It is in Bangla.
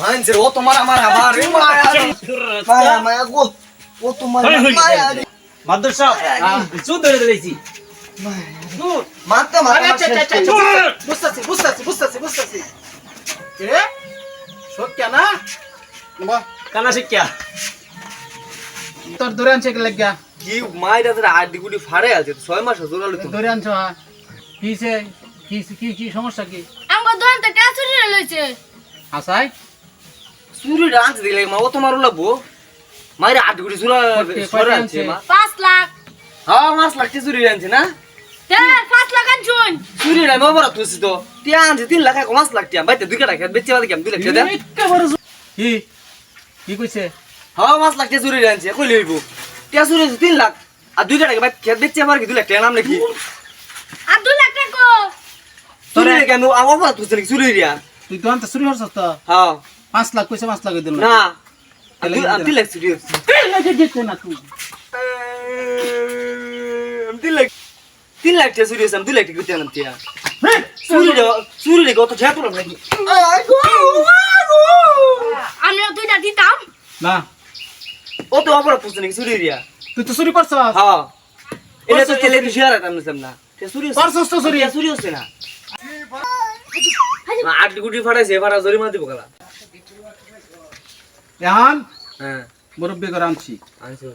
মানছের ও তোমার আমার আবার এ মায়া রে। মায়া মায়া গো ও তোমার মায়া। মাদ্র সাহেব চুপ ধরে দূর, মারতে মারতে আচ্ছা, আচ্ছা, আচ্ছা। বুঝতেছি বুঝতেছি বুঝতেছি বুঝতেছি। এ সত্য না? কানা শিক্ষা। তোর ধরে আনছে লাগিয়া কি মায়ের হাতে আড্ডি গুডি ফাড়ে আছে ছয় মাস জোরালো তো। ধরে আনছো হ্যাঁ। কিসে কি কি কি সমস্যা কি? আমার দোকান থেকে চুরি লইছে। আসাই? চুরি ডান্স দিলে মা ও তোমার লাগবো। মায়ের আড্ডি গুডি জোরা কয়টি সরে আনছে? আছে মা। পাঁচ লাখ। হ্যাঁ মাস লাগছে চুরি আনছে না? পাঁচ লাখ আনছুন। চুরি নাই মা বড় তুই তো। আনছে তিন লাখ এক মাস লাখ টিয়া বাইতে দুই কাটা খেত বেচে বাদে কেমন? দুই লাখ টিয়া দেন কি কি? কইছে? হ্যাঁ মাস লাখ চুরি আনছে কই লইব? টিয়া চুরি তিন লাখ। আর দুই কাটা বাইতে খেত বেচে আবার কি দুই লাখ টিয়া নাম নাকি? আর দু লাখ টাকা চুরি কেন? আমার বড় তুই চুরি রিয়া তুই তো আনতে চুরি হরছ তো? হ্যাঁ। পাঁচ লাখ কইছে পাঁচ লাখ দিল না দুই- লাখ চুরি আমি তিন লাখ তিন লাখ টাকা চুরি হয়েছে আমি দুই লাখ টাকা দিতে আনলাম টিয়া চুরি রে চুরি নাকি? দুইটা দিতাম। না। ও তো অপরাধ করছে নাকি চুরি রিয়া তুই তো চুরি করছ হ্যাঁ। এটা তো এলে তো শেয়ার আইতাম নিছিলাম না। টিয়া চুরি হয়েছে করছস তো চুরি। চুরি হচ্ছে না। না, আট গুটি ফাটাইছে ফাটা জরিমানা দিব গেলা এখন হ্যাঁ। মুরব্বী করে আনছি আনছো